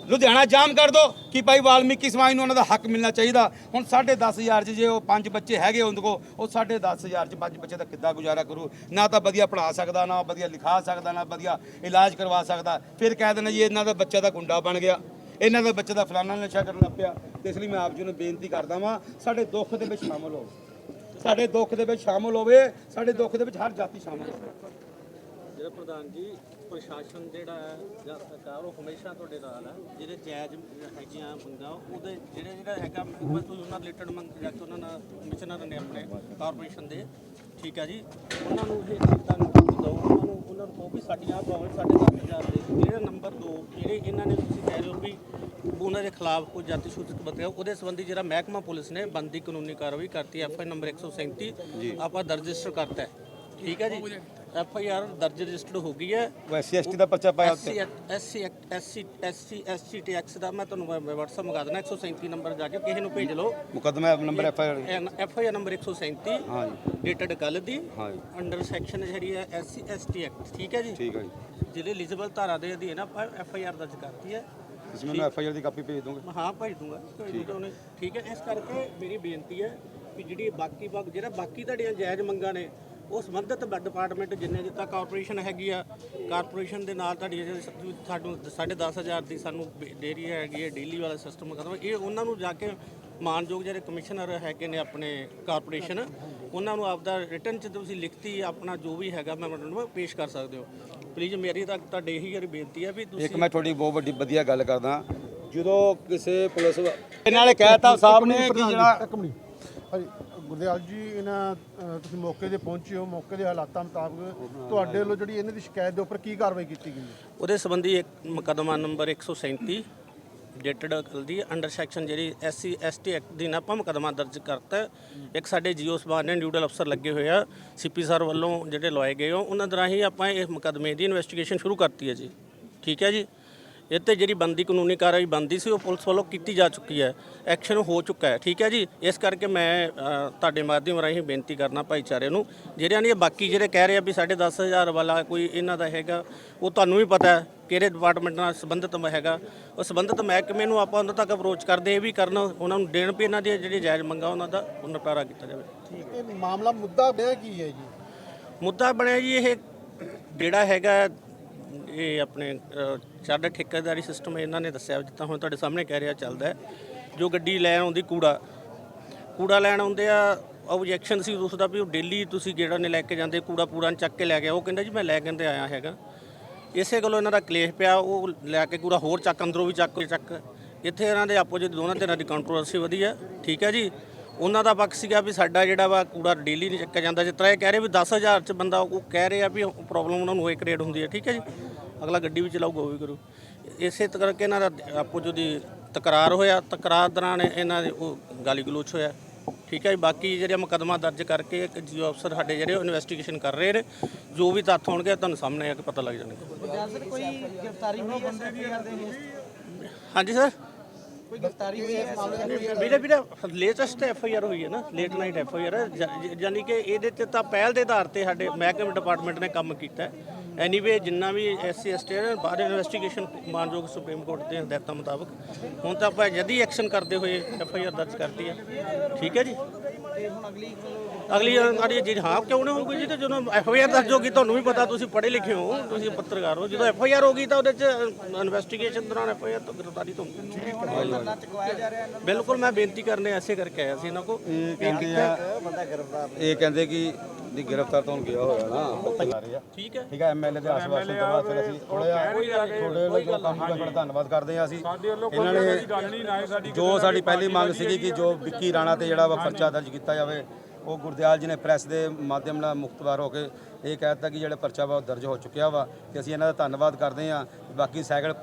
ਲੁਧਿਆਣਾ ਜਾਮ ਕਰ ਦਿਓ ਕਿ ਭਾਈ ਵਾਲਮੀਕੀ ਸਮਾਜ ਨੂੰ ਉਹਨਾਂ ਦਾ ਹੱਕ ਮਿਲਣਾ ਚਾਹੀਦਾ। ਹੁਣ 10500 ਚ ਜੇ ਉਹ ਪੰਜ ਬੱਚੇ ਹੈਗੇ ਉਹਨਾਂ ਕੋ ਉਹ 10500 ਚ ਪੰਜ ਬੱਚੇ ਦਾ ਕਿੱਦਾਂ ਗੁਜ਼ਾਰਾ ਕਰੂ? ਨਾ ਤਾਂ ਵਧੀਆ ਪੜ੍ਹਾ ਸਕਦਾ, ਨਾ ਵਧੀਆ ਲਿਖਾ ਸਕਦਾ, ਨਾ ਵਧੀਆ ਇਲਾਜ ਕਰਵਾ ਸਕਦਾ। ਫਿਰ ਕਹਿ ਦੇਣਾ ਜੀ ਇਹਨਾਂ ਦਾ ਬੱਚਾ ਦਾ ਗੁੰਡਾ ਬਣ ਗਿਆ। ਇਹਨਾਂ ਦਾ ਬੱਚੇ ਦਾ ਫਲਾਣਾ ਨਸ਼ਾ ਕਰਨ ਲੱਗ ਪਿਆ। ਤੇ ਇਸ ਲਈ ਮੈਂ ਆਪ ਜੀ ਨੂੰ ਬੇਨਤੀ ਕਰਦਾ ਵਾਂ, ਸਾਡੇ ਦੁੱਖ ਦੇ ਵਿੱਚ ਸ਼ਾਮਲ ਹੋ ਸਾਡੇ ਦੁੱਖ ਦੇ ਵਿੱਚ ਸ਼ਾਮਲ ਹੋਵੇ, ਸਾਡੇ ਦੁੱਖ ਦੇ ਵਿੱਚ ਹਰ ਜਾਤੀ ਸ਼ਾਮਲ ਹੋਵੇ। ਜਿਹੜਾ ਪ੍ਰਧਾਨ ਜੀ ਪ੍ਰਸ਼ਾਸਨ ਜਿਹੜਾ ਹੈ ਜਾਂ ਸਰਕਾਰ ਉਹ ਹਮੇਸ਼ਾ ਤੁਹਾਡੇ ਨਾਲ ਹੈ। ਜਿਹੜੇ ਜਾਇਜ਼ ਹੈਗੀਆਂ ਮੰਗਾਂ ਉਹਦੇ ਜਿਹੜੇ ਜਿਹੜਾ ਹੈਗਾ ਬਸ ਤੁਸੀਂ ਉਹਨਾਂ ਰਿਲੇਟਡ ਮੰਗ ਜਾ ਕੇ ਉਹਨਾਂ ਨਾਲ ਕਮਿਸ਼ਨਰ ਨੇ ਆਪਣੇ ਕਾਰਪੋਰੇਸ਼ਨ ਦੇ। ਠੀਕ ਹੈ ਜੀ। ਉਹਨਾਂ ਨੂੰ ਇਹ ਚੀਜ਼ਾਂ ਨੂੰ ਦਿਓ ਉਹਨਾਂ ਨੂੰ ਉਹਨਾਂ ਨੂੰ ਕਹੋ ਵੀ ਸਾਡੀਆਂ ਪ੍ਰੋਬਲਮ ਸਾਡੇ 10000 ਦੇ। ਜਿਹੜਾ ਨੰਬਰ 2 ਜਿਹੜੇ ਇਹਨਾਂ ਨੇ ਤੁਸੀਂ ਕਹਿ ਰਹੇ ਹੋ ਵੀ ਉਹਨਾਂ ਦੇ ਖਿਲਾਫ ਕੋਈ ਜਾਤੀ ਸੂਚਕ ਬਤਿਆ ਉਹਦੇ ਸੰਬੰਧੀ ਜਿਹੜਾ ਮਹਿਕਮਾ ਪੁਲਿਸ ਨੇ ਬੰਦੀ ਕਾਨੂੰਨੀ ਕਾਰਵਾਈ ਕਰਤੀ ਐਫ ਆਈ ਨੰਬਰ 137 ਆਪਾਂ ਦਰਜ ਰਜਿਸਟਰ ਕਰਤਾ ਹੈ। ਠੀਕ ਹੈ ਜੀ। ਐਫ ਆਈ ਆਰ ਦਰਜ ਰਜਿਸਟਰਡ ਹੋ ਗਈ ਹੈ। ਉਹ ਐਸਸੀ ਐਸਟੀ ਦਾ ਪਰਚਾ ਪਾਇਆ ਉੱਤੇ। SC SC SC SC tax ਦਾ ਮੈਂ ਤੁਹਾਨੂੰ WhatsApp ਮੰਗਾ ਦੇਣਾ 137 ਨੰਬਰ ਜਾ ਕੇ ਕਿਸੇ ਨੂੰ ਭੇਜ ਲਓ। ਮੁਕੱਦਮਾ number F I F I R number 137 ਹਾਂ ਜੀ ਡੇਟਡ ਕੱਲ ਦੀ ਹਾਂ ਜੀ ਅੰਡਰ ਸੈਕਸ਼ਨ ਜਿਹੜੀ ਹੈ ਐਸਸੀ ਐਸਟੀ ਐਕਟ ਠੀਕ ਹੈ ਜੀ? ਠੀਕ ਹੈ ਜੀ। ਜਿਹੜੇ ਐਲੀਜੀਬਲ ਧਾਰਾ ਦੇ ਅਧੀਨ ਆਪਾਂ ਐਫ ਆਈ ਆਰ ਦਰਜ ਕਰਤੀ ਹੈ। ਤੁਸੀਂ ਮੈਨੂੰ ਐਫ ਆਈ ਆਰ ਦੀ ਕਾਪੀ ਭੇਜ ਦੋਗੇ? ਹਾਂ ਭੇਜ ਦੂੰਗਾ। ਠੀਕ ਹੈ। ਇਸ ਕਰਕੇ ਮੇਰੀ ਬੇਨਤੀ ਹੈ ਕਿ ਜਿਹੜੀ ਬਾਕੀ ਬਾਕ ਜਿਹੜਾ ਬਾਕੀ ਤੁਹਾਡੀਆਂ ਜਾਇਜ਼ ਮੰਗਾਂ ਨੇ ਉਹ ਸੰਬੰਧਿਤ ਡਿਪਾਰਟਮੈਂਟ ਜਿੰਨੇ ਜਿੱਤਾ ਕਾਰਪੋਰੇਸ਼ਨ ਹੈਗੀ ਆ ਕਾਰਪੋਰੇਸ਼ਨ ਦੇ ਨਾਲ ਤੁਹਾਡੀ ਜਿਹੜੇ ਸਾਨੂੰ 10500 ਦੀ ਸਾਨੂੰ ਡੇਰੀ ਹੈਗੀ ਹੈ ਡੇਲੀ ਵਾਲਾ ਸਿਸਟਮ ਖਤਮ ਇਹ ਉਹਨਾਂ ਨੂੰ ਜਾ ਕੇ ਮਾਨਯੋਗ ਜਿਹੜੇ ਕਮਿਸ਼ਨਰ ਹੈਗੇ ਨੇ ਆਪਣੇ ਕਾਰਪੋਰੇਸ਼ਨ ਉਹਨਾਂ ਨੂੰ ਆਪਦਾ ਰਿਟਰਨ ਚ ਤੁਸੀਂ ਲਿਖਤੀ ਆਪਣਾ ਜੋ ਵੀ ਹੈਗਾ ਮੈਂ ਤੁਹਾਨੂੰ ਪੇਸ਼ ਕਰ ਸਕਦੇ ਹੋ। ਪਲੀਜ਼ ਮੇਰੀ ਤਾਂ ਤੁਹਾਡੇ ਇਹੀ ਯਾਰੀ ਬੇਨਤੀ ਹੈ ਵੀ ਤੁਸੀਂ ਇੱਕ ਮੈਂ ਤੁਹਾਡੀ ਬਹੁਤ ਵੱਡੀ ਵਧੀਆ ਗੱਲ ਕਰਦਾ। ਜਦੋਂ ਕਿਸੇ ਪੁਲਿਸ ਇਹਨਾਂ ਨੇ ਕਹਿਤਾ ਸਾਹਿਬ ਨੇ ਕਿ ਜਿਹੜਾ ਇੱਕ ਗੁਰਦਿਆਲ ਜੀ ਇਹਨਾਂ ਅ, ਤੁਸੀਂ ਮੌਕੇ ਤੇ ਪਹੁੰਚੇ ਹੋ ਮੌਕੇ ਦੇ ਹਾਲਾਤਾਂ ਮੁਤਾਬਕ ਤੁਹਾਡੇ ਵੱਲੋਂ ਜਿਹੜੀ ਇਹਨਾਂ ਦੀ ਸ਼ਿਕਾਇਤ ਦੇ ਉੱਪਰ ਕੀ ਕਾਰਵਾਈ ਕੀਤੀ ਗਈ ਹੈ? ਉਹਦੇ ਸੰਬੰਧੀ ਇੱਕ ਮੁਕੱਦਮਾ ਨੰਬਰ 137 ਡੇਟਡ ਦੀ ਅੰਡਰ ਸੈਕਸ਼ਨ ਜਿਹੜੀ ਐਸਸੀ ਐਸਟੀ ਐਕਟ ਦੀ ਨਾ ਆਪਾਂ ਮੁਕੱਦਮਾ ਦਰਜ ਕਰਤਾ ਹੈ। ਇੱਕ ਸਾਡੇ ਜੀਓ ਸਬਾਨ ਨੇ ਨਿਊਡਲ ਅਫਸਰ ਲੱਗੇ ਹੋਏ ਆ ਸੀਪੀ ਸਰ ਵੱਲੋਂ ਜਿਹੜੇ ਲਵਾਏ ਗਏ ਹੋ ਉਹਨਾਂ ਦਰਾਂ ਹੀ ਆਪਾਂ ਇਹ ਮੁਕੱਦਮੇ ਦੀ ਇਨਵੈਸਟੀਗੇਸ਼ਨ ਸ਼ੁਰੂ ਕਰਤੀ ਹੈ ਜੀ। ਠੀਕ ਹੈ ਜੀ? ਇਹ ਤੇ ਜਿਹੜੀ ਬੰਦੀ ਕਾਨੂੰਨੀ ਕਾਰਵਾਈ ਬੰਦੀ ਸੀ ਉਹ ਪੁਲਿਸ ਵੱਲੋਂ ਕੀਤੀ ਜਾ ਚੁੱਕੀ ਹੈ। ਐਕਸ਼ਨ ਹੋ ਚੁੱਕਾ ਹੈ। ਠੀਕ ਹੈ ਜੀ? ਇਸ ਕਰਕੇ ਮੈਂ ਅ, ਤੁਹਾਡੇ ਮਾਧਿਅਮ ਰਾਹੀਂ ਬੇਨਤੀ ਕਰਨਾ ਭਾਈਚਾਰੇ ਨੂੰ। ਜਿਹੜਿਆਂ ਨੇ ਬਾਕੀ ਜਿਹੜੇ ਕਹਿ ਰਹੇ ਆ ਵੀ 10500 ਵਾਲਾ ਕੋਈ ਇਹਨਾਂ ਦਾ ਹੈਗਾ ਉਹ ਤੁਹਾਨੂੰ ਵੀ ਪਤਾ ਹੈ ਕਿਹੜੇ ਡਿਪਾਰਟਮੈਂਟ ਨਾਲ ਸੰਬੰਧਿਤ ਮ- ਹੈਗਾ। ਉਹ ਸੰਬੰਧਿਤ ਮਹਿਕਮੇ ਨੂੰ ਆਪਾਂ ਉਹਨਾਂ ਤੱਕ ਅਪਰੋਚ ਕਰਦੇ ਇਹ ਵੀ ਕਰਨ ਉਹਨਾਂ ਨੂੰ ਦੇਣ ਵੀ ਇਹਨਾਂ ਦੀ ਜਿਹੜੀ ਜਾਇਜ਼ ਮੰਗਾ ਉਹਨਾਂ ਦਾ ਉਹ ਨਿਪਟਾਰਾ ਕੀਤਾ ਜਾਵੇ। ਇਹ ਮਾਮਲਾ ਮੁੱਦਾ ਬਿਆ ਕੀ ਹੈ ਜੀ? ਮੁੱਦਾ ਬਣਿਆ ਜੀ ਇਹ ਜਿਹੜਾ ਹੈਗਾ ਇਹ ਆਪਣੇ ਅ, ਠੇਕੇਦਾਰੀ ਸਿਸਟਮ ਇਹਨਾਂ ਨੇ ਦੱਸਿਆ ਜਿੱਦਾਂ ਹੁਣ ਤੁਹਾਡੇ ਸਾਹਮਣੇ ਕਹਿ ਰਿਹਾ ਚੱਲਦਾ ਹੈ ਜੋ ਗੱਡੀ ਲੈਣ ਆਉਂਦੀ ਕੂੜਾ ਕੂੜਾ ਲੈਣ ਆਉਂਦੇ ਆ ਆਬਜੈਕਸ਼ਨ ਸੀ ਉਸ ਦਾ ਵੀ ਉਹ ਡੇਲੀ ਤੁਸੀਂ ਜਿਹੜਾ ਨੇ ਲੈ ਕੇ ਜਾਂਦੇ ਕੂੜਾ ਪੂਰਾ ਨੀ ਚੱਕ ਕੇ ਲੈ ਗਿਆ ਉਹ ਕਹਿੰਦਾ ਜੀ ਮੈਂ ਲੈ ਕੇ ਆਇਆ ਹੈਗਾ। ਇਸੇ ਗੱਲੋਂ ਇਹਨਾਂ ਦਾ ਕਲੇਸ਼ ਪਿਆ ਉਹ ਲੈ ਕੇ ਕੂੜਾ ਹੋਰ ਚੱਕ ਅੰਦਰੋਂ ਵੀ ਚੱਕ ਚੱਕ। ਇੱਥੇ ਇਹਨਾਂ ਦੇ ਆਪੋ ਜੀ ਦੋਨਾਂ ਧਿਰਾਂ ਦੀ ਕੰਟਰੋਵਰਸੀ ਵਧੀ ਹੈ ਠੀਕ ਹੈ ਜੀ। ਉਹਨਾਂ ਦਾ ਪੱਖ ਸੀਗਾ ਵੀ ਸਾਡਾ ਜਿਹੜਾ ਵਾ ਕੂੜਾ ਡੇਲੀ ਨਹੀਂ ਚੱਕਿਆ ਜਾਂਦਾ ਜਿਸ ਤਰ੍ਹਾਂ ਇਹ ਕਹਿ ਰਹੇ ਵੀ 10000 ਚ ਬੰਦਾ ਉਹ ਕਹਿ ਰਹੇ ਆ ਵੀ ਪ੍ਰੋਬਲਮ ਉਹਨਾਂ ਨੂੰ ਹੋਏ ਕ੍ਰੀਏਟ ਹੁੰਦੀ ਹੈ ਠੀਕ ਹੈ ਜੀ। ਅਗਲਾ ਗੱਡੀ ਵੀ ਚਲਾਊਗਾ ਉਹ ਵੀ ਕਰੂ। ਇਸੇ ਕਰਕੇ ਇਹਨਾਂ ਦਾ ਆਪੋ ਜੀ ਦੀ ਤਕਰਾਰ ਹੋਇਆ ਤਕਰਾਰ ਦੌਰਾਨ ਇਹਨਾਂ ਦੇ ਉਹ ਗਾਲੀ ਗਲੋਚ ਹੋਇਆ। ਠੀਕ ਹੈ ਬਾਕੀ ਜਿਹੜੇ ਮੁਕੱਦਮਾ ਦਰਜ ਕਰਕੇ ਇੱਕ ਜੀਓ ਅਫਸਰ ਸਾਡੇ ਜਿਹੜੇ ਇਨਵੈਸਟੀਗੇਸ਼ਨ ਕਰ ਰਹੇ ਨੇ ਜੋ ਵੀ ਤੱਥ ਹੋਣਗੇ ਤੁਹਾਨੂੰ ਸਾਹਮਣੇ ਆ ਕੇ ਪਤਾ ਲੱਗ ਜਾਣਗੇ। ਕੋਈ ਗ੍ਰਿਫਤਾਰੀ ਹੋਈ ਹੈ ਐਫਆਈਆਰ ਦੇ ਹਾਂਜੀ ਸਰ? ਕੋਈ ਗ੍ਰਿਫਤਾਰੀ ਹੋਈ ਹੈ ਵੀਰੇ ਵੀਰੇ ਲੇਟੈਸਟ ਐਫ ਆਈ ਆਰ ਹੋਈ ਹੈ ਨਾ late night F I R ਯਾਨੀ ਕਿ ਇਹਦੇ ਤੇ ਤਾਂ ਪਹਿਲ ਦੇ ਆਧਾਰ ਤੇ ਸਾਡੇ ਮਹਿਕਮੇ ਡਿਪਾਰਟਮੈਂਟ ਨੇ ਕੰਮ ਕੀਤਾ ਐਨੀਵੇ ਜਿੰਨਾ ਵੀ ਐਸਸੀ ਐਸਟੀ ਨੇ ਬਾਹਰ ਇਨਵੈਸਟੀਗੇਸ਼ਨ ਮਾਨਯੋਗ ਸੁਪਰੀਮ ਕੋਰਟ ਦੇ ਹਦਾਇਤਾਂ ਮੁਤਾਬਕ ਹੁਣ ਤਾਂ ਆਪਾਂ ਜਦੀ ਐਕਸ਼ਨ ਕਰਦੇ ਹੋਏ ਐਫ ਆਈ ਆਰ ਦਰਜ ਕਰਤੀ ਹੈ ਠੀਕ ਹੈ ਜੀ? ਅਗਲੀ ਅਗਲੀ ਜੀ ਹਾਂ ਕਿਉਂ ਨਹੀਂ ਹੋਊਗੀ ਜੀ ਤੇ ਜਦੋਂ ਐਫ ਆਈ ਆਰ ਦਰਜ ਹੋਗੀ ਤੁਹਾਨੂੰ ਵੀ ਪਤਾ ਤੁਸੀਂ ਪੜ੍ਹੇ ਲਿਖੇ ਹੋ ਤੁਸੀਂ ਪੱਤਰਕਾਰ ਹੋ। ਜਦੋਂ ਐਫ ਆਈ ਆਰ ਹੋਗੀ ਤਾਂ ਉਹਦੇ ਚ ਇਨਵੈਸਟੀਗੇਸ਼ਨ ਦੌਰਾਨ ਐਫ ਆਈ ਆਰ ਤੋਂ ਗ੍ਰਿਫਤਾਰੀ ਤੋਂ ਬਿਲਕੁਲ ਮੈਂ ਬੇਨਤੀ ਕਰਨੇ ਐਸੇ ਕਰਕੇ ਆਇਆ ਸੀ ਇਹਨਾਂ ਕੋ ਇਹ ਕਹਿੰਦੇ ਕਿ ਦੀ ਗ੍ਰਿਫਤਾਰ ਤੋਂ ਹੁਣ ਗਿਆ ਹੋਇਆ ਨਾ। ਠੀਕ ਹੈ। ਠੀਕ ਹੈ ਐਮਐਲਏ ਦੇ ਆਸ਼ਵਾਸਨ ਤੋਂ ਬਾਅਦ ਫਿਰ ਅਸੀਂ ਥੋੜਾ ਜਿਹਾ ਤੁਹਾਡੇ ਲੋਕ ਦਾ ਬੜਾ ਧੰਨਵਾਦ ਕਰਦੇ ਹਾਂ ਅਸੀਂ। ਇਹਨਾਂ ਨੇ ਜੋ ਸਾਡੀ ਪਹਿਲੀ ਮੰਗ ਸੀਗੀ ਕਿ ਜੋ ਵਿੱਕੀ ਰਾਣਾ ਤੇ ਜਿਹੜਾ ਵਾ ਪਰਚਾ ਦਰਜ ਕੀਤਾ ਜਾਵੇ ਉਹ ਗੁਰਦਿਆਲ ਜੀ ਨੇ ਪ੍ਰੈਸ ਦੇ ਮਾਧਿਅਮ ਨਾਲ ਮੁਖਤਵਾਰ ਹੋ ਕੇ ਇਹ ਕਹਿ ਦਿੱਤਾ ਕਿ ਜਿਹੜਾ ਪਰਚਾ ਵਾ ਉਹ ਦਰਜ ਹੋ ਚੁੱਕਿਆ ਵਾ ਤੇ ਅਸੀਂ ਇਹਨਾਂ ਦਾ ਧੰਨਵਾਦ ਕਰਦੇ ਹਾਂ। ਬਾਕੀ ਸੈਕੰਡ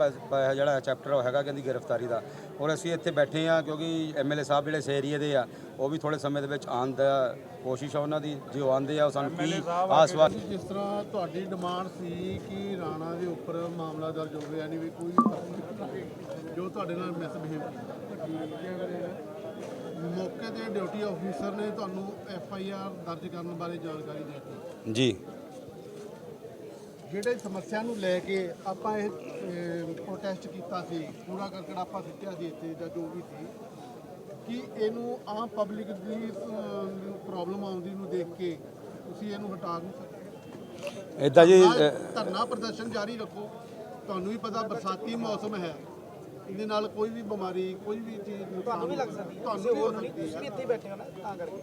ਜਿਹੜਾ ਚੈਪਟਰ ਉਹ ਹੈਗਾ ਕਹਿੰਦੀ ਗ੍ਰਿਫਤਾਰੀ ਦਾ। ਔਰ ਅਸੀਂ ਇੱਥੇ ਬੈਠੇ ਹਾਂ ਕਿਉਂਕਿ ਐਮਐਲਏ ਸਾਹਿਬ ਜਿਹੜੇ ਇਸ ਏਰੀਏ ਦੇ ਆ ਉਹ ਵੀ ਥੋੜੇ ਸਮੇਂ ਦੇ ਵਿੱਚ ਆਉਣ ਦਾ ਕੋਸ਼ਿਸ਼ ਆ ਉਹਨਾਂ ਦੀ ਜੇ ਉਹ ਆਉਂਦੇ ਆ ਉਹ ਸਾਨੂੰ ਕੀ ਆਸਵਾਸ ਜਿਸ ਤਰ੍ਹਾਂ ਤੁਹਾਡੀ ਡਿਮਾਂਡ ਸੀ ਕਿ ਰਾਣਾ ਦੇ ਉੱਪਰ ਮਾਮਲਾ ਦਰਜ ਹੋਵੇ ਯਾਨੀ ਵੀ ਕੋਈ ਜੋ ਤੁਹਾਡੇ ਨਾਲ ਮਿਸਬਿਹੇਵ ਕੀਤਾ ਡਿਊਟੀ ਆਫੀਸਰ ਨੇ ਤੁਹਾਨੂੰ ਐਫ ਆਈ ਆਰ ਦਰਜ ਕਰਨ ਬਾਰੇ ਜਾਣਕਾਰੀ ਦਿੱਤੀ। ਜੀ। ਜਿਹੜੇ ਸਮੱਸਿਆ ਨੂੰ ਲੈ ਕੇ ਆਪਾਂ ਇਹ ਪ੍ਰੋਟੈਸਟ ਕੀਤਾ ਸੀ ਕਰਕਟ ਆਪਾਂ ਸਿੱਟਿਆ ਸੀ ਇੱਥੇ ਜਾਂ ਜੋ ਵੀ ਸੀ ਕਿ ਇਹਨੂੰ ਆਮ ਪਬਲਿਕ ਦੀ ਪ੍ਰੋਬਲਮ ਆਉਂਦੀ ਨੂੰ ਦੇਖ ਕੇ ਤੁਸੀਂ ਇਹਨੂੰ ਹਟਾ ਨਹੀਂ ਸਕਦੇ। ਇਦਾਂ ਜੀ ਧਰਨਾ ਪ੍ਰਦਰਸ਼ਨ ਜਾਰੀ ਰੱਖੋ। ਤੁਹਾਨੂੰ ਵੀ ਪਤਾ ਬਰਸਾਤੀ ਮੌਸਮ ਹੈ। ਇਹਦੇ ਨਾਲ ਕੋਈ ਵੀ ਬਿਮਾਰੀ ਕੋਈ ਵੀ ਚੀਜ਼ ਤੁਹਾਨੂੰ ਵੀ ਲੱਗ ਸਕਦੀ ਤੁਹਾਨੂੰ ਤੁਸੀਂ ਵੀ ਇੱਥੇ ਹੀ ਬੈਠੇ ਹੋ ਨਾ ਤਾਂ ਕਰਕੇ।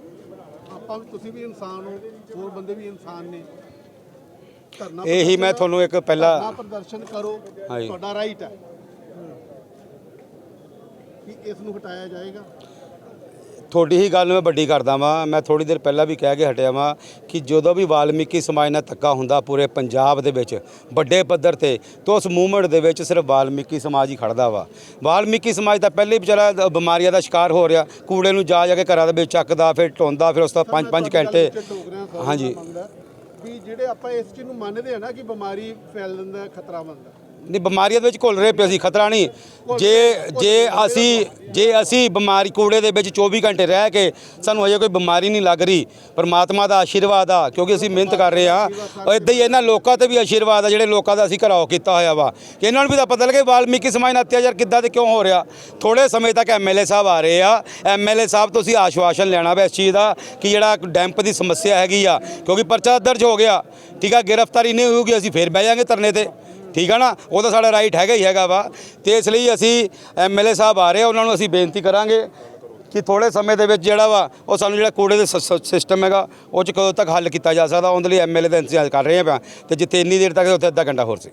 ਆਪਾਂ ਵੀ ਤੁਸੀਂ ਵੀ ਇਨਸਾਨ ਹੋ ਹੋਰ ਬੰਦੇ ਵੀ ਇਨਸਾਨ ਨੇ। ਧਰਨਾ ਇਹੀ ਮੈਂ ਤੁਹਾਨੂੰ ਇੱਕ ਧਰਨਾ ਪਹਿਲਾਂ ਪ੍ਰਦਰਸ਼ਨ ਕਰੋ ਹਾਂਜੀ। ਤੁਹਾਡਾ ਰਾਈਟ ਹੈ। ਕਿ ਇਸ ਨੂੰ ਹਟਾਇਆ ਜਾਏਗਾ? ਤੁਹਾਡੀ ਹੀ ਗੱਲ ਮੈਂ ਵੱਡੀ ਕਰਦਾ ਵਾਂ। ਮੈਂ ਥੋੜੀ ਦੇਰ ਪਹਿਲਾਂ ਵੀ ਕਹਿ ਕੇ ਹਟਿਆ ਵਾਂ ਕਿ ਜਦੋਂ ਵੀ ਵਾਲਮੀਕੀ ਸਮਾਜ ਨਾਲ ਧੱਕਾ ਹੁੰਦਾ ਪੂਰੇ ਪੰਜਾਬ ਦੇ ਵਿੱਚ ਵੱਡੇ ਪੱਧਰ ਤੇ ਤਾਂ ਉਸ ਮੂਵਮੈਂਟ ਦੇ ਵਿੱਚ ਸਿਰਫ ਵਾਲਮੀਕੀ ਸਮਾਜ ਹੀ ਖੜਦਾ ਵਾ। ਵਾਲਮੀਕੀ ਸਮਾਜ ਤਾਂ ਪਹਿਲੇ ਹੀ ਵਿਚਾਰਾ ਦ- ਬਿਮਾਰੀਆਂ ਦਾ ਸ਼ਿਕਾਰ ਹੋ ਰਿਹਾ ਕੂੜੇ ਨੂੰ ਜਾ ਜਾ ਕੇ ਘਰਾਂ ਦੇ ਵਿੱਚ ਚੱਕਦਾ ਫਿਰ ਢੋਂਦਾ ਫਿਰ ਉਸ ਤੋਂ 5-5 ਘੰਟੇ ਹਾਂਜੀ। ਹਾਂਜੀ ਵੀ ਜਿਹੜੇ ਆਪਾਂ ਇਸ ਚੀਜ਼ ਨੂੰ ਮੰਨਦੇ ਆ ਨਾ ਕਿ ਬਿਮਾਰੀ ਫੈਲਣ ਦਾ ਖਤਰਾ ਬਣਦਾ। ਨਹੀਂ, ਬਿਮਾਰੀਆਂ ਦੇ ਵਿੱਚ ਘੁਲ ਰਹੇ ਪਏ ਸੀ, ਖਤਰਾ ਨਹੀਂ। ਜੇ ਜੇ ਅਸੀਂ ਜੇ ਅਸੀਂ ਬਿਮਾਰੀ ਕੂੜੇ ਦੇ ਵਿੱਚ 24 ਘੰਟੇ ਰਹਿ ਕੇ ਸਾਨੂੰ ਅਜੇ ਕੋਈ ਬਿਮਾਰੀ ਨਹੀਂ ਲੱਗ ਰਹੀ, ਪਰਮਾਤਮਾ ਦਾ ਆਸ਼ੀਰਵਾਦ ਆ, ਕਿਉਂਕਿ ਅਸੀਂ ਮਿਹਨਤ ਕਰ ਰਹੇ ਆ ਉਹ ਇਦਾਂ ਹੀ ਇਹਨਾਂ ਲੋਕਾਂ ਤੇ ਵੀ ਆਸ਼ੀਰਵਾਦ ਆ, ਜਿਹੜੇ ਲੋਕਾਂ ਦਾ ਅਸੀਂ ਘਰਾਓ ਕੀਤਾ ਹੋਇਆ ਵਾ। ਕਿ ਇਹਨਾਂ ਨੂੰ ਵੀ ਤਾਂ ਪਤਾ ਲੱਗੇ ਵਾਲਮੀਕੀ ਸਮਾਜ ਨਾਲ ਅਤਿਆਚਾਰ ਕਿੱਦਾਂ ਤੇ ਕਿਉਂ ਹੋ ਰਿਹਾ। ਥੋੜੇ ਸਮੇਂ ਤੱਕ ਐਮਐਲਏ ਸਾਹਿਬ ਆ ਰਹੇ ਆ। ਐਮਐਲਏ ਸਾਹਿਬ ਤੋਂ ਅਸੀਂ ਆਸ਼ਵਾਸਨ ਲੈਣਾ ਵਾ ਇਸ ਚੀਜ਼ ਦਾ ਕਿ ਜਿਹੜਾ ਡੈਂਪ ਦੀ ਸਮੱਸਿਆ ਹੈਗੀ ਆ, ਕਿਉਂਕਿ ਪਰਚਾ ਦਰਜ ਹੋ ਗਿਆ। ਠੀਕ ਆ, ਗ੍ਰਿਫਤਾਰੀ ਨਹੀਂ ਹੋਊਗੀ, ਅਸੀਂ ਫੇਰ ਬਹਿ ਜਾਾਂਗੇ ਧਰਨੇ ਤੇ। ਠੀਕ ਆ ਨਾ? ਉਹ ਤਾਂ ਸਾਡਾ ਰਾਈਟ ਹੈਗਾ ਹੀ ਹੈਗਾ ਵਾ। ਤੇ ਇਸ ਲਈ ਅਸੀਂ ਐਮਐਲਏ ਸਾਹਿਬ ਆ ਰਹੇ ਆ, ਉਹਨਾਂ ਨੂੰ ਅਸੀਂ ਬੇਨਤੀ ਕਰਾਂਗੇ ਕਿ ਥੋੜੇ ਸਮੇਂ ਦੇ ਵਿੱਚ ਜਿਹੜਾ ਵਾ, ਉਹ ਸਾਨੂੰ ਜਿਹੜਾ ਕੂੜੇ ਦੇ ਸਿਸਟਮ ਹੈਗਾ, ਉਹ ਚ ਕਦੋਂ ਤੱਕ ਹੱਲ ਕੀਤਾ ਜਾ ਸਕਦਾ, ਉਹਦੇ ਲਈ ਐਮਐਲਏ ਦਾ ਇੰਤਜ਼ਾਰ ਕਰ ਰਹੇ ਆ ਤੇ ਜਿੱਥੇ ਇੰਨੀ ਦੇਰ ਤੱਕ, ਉੱਥੇ ਅੱਧਾ ਘੰਟਾ ਹੋਰ ਸੀ।